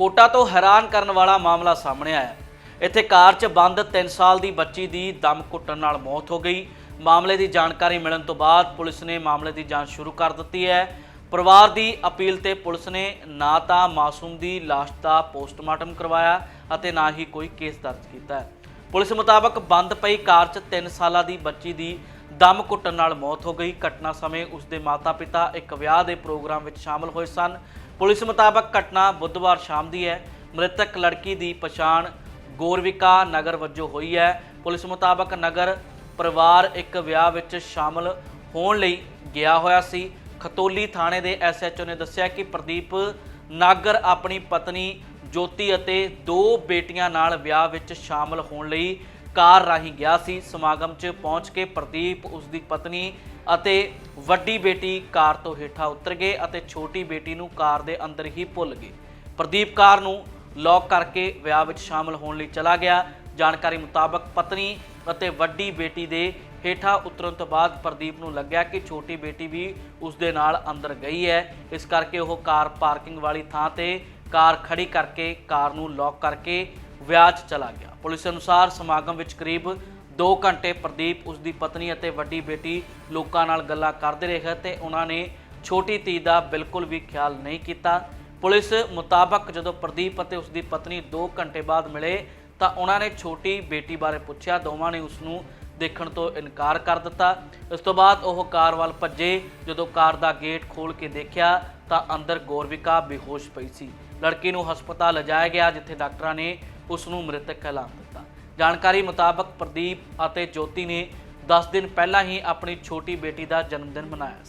Quota ਤੋਂ ਹੈਰਾਨ ਕਰਨ ਵਾਲਾ ਮਾਮਲਾ ਸਾਹਮਣੇ ਆਇਆ। ਇੱਥੇ ਕਾਰ 'ਚ ਬੰਦ 3 ਸਾਲ ਦੀ ਬੱਚੀ ਦੀ ਦਮ ਘੁੱਟਣ ਨਾਲ ਮੌਤ ਹੋ ਗਈ। ਮਾਮਲੇ ਦੀ ਜਾਣਕਾਰੀ ਮਿਲਣ ਤੋਂ ਬਾਅਦ ਪੁਲਿਸ ਨੇ ਮਾਮਲੇ ਦੀ ਜਾਂਚ ਸ਼ੁਰੂ ਕਰ ਦਿੱਤੀ ਹੈ। ਪਰਿਵਾਰ ਦੀ ਅਪੀਲ ਤੇ ਪੁਲਿਸ ਨੇ ਨਾ ਤਾਂ ਮਾਸੂਮ ਦੀ ਲਾਸ਼ ਦਾ ਪੋਸਟਮਾਰਟਮ ਕਰਵਾਇਆ ਅਤੇ ਨਾ ਹੀ ਕੋਈ ਕੇਸ ਦਰਜ ਕੀਤਾ। ਹੈ ਪੁਲਿਸ ਮੁਤਾਬਕ ਬੰਦ ਪਈ ਕਾਰ 'ਚ 3 ਸਾਲਾਂ ਦੀ ਬੱਚੀ ਦੀ ਦਮ ਘੁੱਟਣ ਨਾਲ ਮੌਤ ਹੋ ਗਈ। ਘਟਨਾ ਸਮੇਂ ਉਸ ਦੇ ਮਾਤਾ-ਪਿਤਾ ਇੱਕ ਵਿਆਹ ਦੇ ਪ੍ਰੋਗਰਾਮ ਵਿੱਚ ਸ਼ਾਮਲ ਹੋਏ ਸਨ। ਪੁਲਿਸ ਮੁਤਾਬਕ ਘਟਨਾ ਬੁੱਧਵਾਰ ਸ਼ਾਮ ਦੀ ਹੈ। ਮ੍ਰਿਤਕ ਲੜਕੀ ਦੀ ਪਛਾਣ ਗੋਰਵਿਕਾ ਨਗਰ ਵਜੋਂ ਹੋਈ ਹੈ। ਪੁਲਿਸ ਮੁਤਾਬਕ ਨਗਰ ਪਰਿਵਾਰ ਇੱਕ ਵਿਆਹ ਵਿੱਚ ਸ਼ਾਮਲ ਹੋਣ ਲਈ ਗਿਆ ਹੋਇਆ ਸੀ। ਖਤੋਲੀ ਥਾਣੇ ਦੇ ਐਸਐਚਓ ਨੇ ਦੱਸਿਆ ਕਿ ਪ੍ਰਦੀਪ ਨਾਗਰ ਆਪਣੀ ਪਤਨੀ ਜੋਤੀ ਅਤੇ ਦੋ ਬੇਟੀਆਂ ਨਾਲ ਵਿਆਹ ਵਿੱਚ ਸ਼ਾਮਲ ਹੋਣ ਲਈ ਕਾਰ ਰਾਹੀਂ ਗਿਆ ਸੀ। ਸਮਾਗਮ 'ਚ ਪਹੁੰਚ ਕੇ ਪ੍ਰਦੀਪ ਉਸ ਦੀ ਪਤਨੀ ਅਤੇ ਵੱਡੀ ਬੇਟੀ ਕਾਰ ਤੋਂ ਹੇਠਾਂ ਉਤਰ ਗਏ ਅਤੇ ਛੋਟੀ ਬੇਟੀ ਨੂੰ ਕਾਰ ਦੇ ਅੰਦਰ ਹੀ ਭੁੱਲ ਗਏ। ਪ੍ਰਦੀਪ ਕਾਰ ਨੂੰ ਲੌਕ ਕਰਕੇ ਵਿਆਹ ਵਿੱਚ ਸ਼ਾਮਲ ਹੋਣ ਲਈ ਚਲਾ ਗਿਆ। ਜਾਣਕਾਰੀ ਮੁਤਾਬਕ ਪਤਨੀ ਅਤੇ ਵੱਡੀ ਬੇਟੀ ਦੇ ਹੇਠਾਂ ਉਤਰਨ ਤੋਂ ਬਾਅਦ ਪ੍ਰਦੀਪ ਨੂੰ ਲੱਗਿਆ ਕਿ ਛੋਟੀ ਬੇਟੀ ਵੀ ਉਸ ਦੇ ਨਾਲ ਅੰਦਰ ਗਈ ਹੈ। ਇਸ ਕਰਕੇ ਉਹ ਕਾਰ ਪਾਰਕਿੰਗ ਵਾਲੀ ਥਾਂ ਤੇ ਕਾਰ ਖੜੀ ਕਰਕੇ ਕਾਰ ਨੂੰ ਲੌਕ ਕਰਕੇ ਵਿਆਹ 'ਚ ਚਲਾ ਗਿਆ। ਪੁਲਿਸ ਅਨੁਸਾਰ ਸਮਾਗਮ ਵਿੱਚ ਕਰੀਬ 2 ਘੰਟੇ ਪ੍ਰਦੀਪ ਉਸ ਦੀ ਪਤਨੀ ਅਤੇ ਵੱਡੀ ਬੇਟੀ ਲੋਕਾਂ ਨਾਲ ਗੱਲਾਂ ਕਰਦੇ ਰਹੇ ਤੇ ਉਹਨਾਂ ਨੇ ਛੋਟੀ ਧੀ ਦਾ ਬਿਲਕੁਲ ਵੀ ਖਿਆਲ ਨਹੀਂ ਕੀਤਾ। ਪੁਲਿਸ ਮੁਤਾਬਕ ਜਦੋਂ ਪ੍ਰਦੀਪ ਅਤੇ ਉਸ ਦੀ ਪਤਨੀ 2 ਘੰਟੇ ਬਾਅਦ ਮਿਲੇ ਤਾਂ ਉਹਨਾਂ ਨੇ ਛੋਟੀ ਬੇਟੀ ਬਾਰੇ ਪੁੱਛਿਆ। ਦੋਵਾਂ ਨੇ ਉਸ ਨੂੰ ਦੇਖਣ ਤੋਂ ਇਨਕਾਰ ਕਰ ਦਿੱਤਾ। ਇਸ ਤੋਂ ਬਾਅਦ ਉਹ ਕਾਰ ਵੱਲ ਭੱਜੇ। ਜਦੋਂ ਕਾਰ ਦਾ ਗੇਟ ਖੋਲ ਕੇ ਦੇਖਿਆ ਤਾਂ ਅੰਦਰ ਗੌਰਵਿਕਾ ਬੇਹੋਸ਼ ਪਈ ਸੀ। ਲੜਕੀ ਨੂੰ ਹਸਪਤਾਲ ਲਿਜਾਇਆ ਗਿਆ, ਜਿੱਥੇ ਡਾਕਟਰਾਂ ਨੇ ਉਸ ਨੂੰ ਮ੍ਰਿਤਕ ਐਲਾਨ ਦਿੱਤਾ। ਜਾਣਕਾਰੀ ਮੁਤਾਬਕ ਪ੍ਰਦੀਪ ਅਤੇ ਜੋਤੀ ਨੇ 10 ਦਿਨ ਪਹਿਲਾਂ ਹੀ ਆਪਣੀ ਛੋਟੀ ਬੇਟੀ ਦਾ ਜਨਮ ਦਿਨ ਮਨਾਇਆ ਸੀ।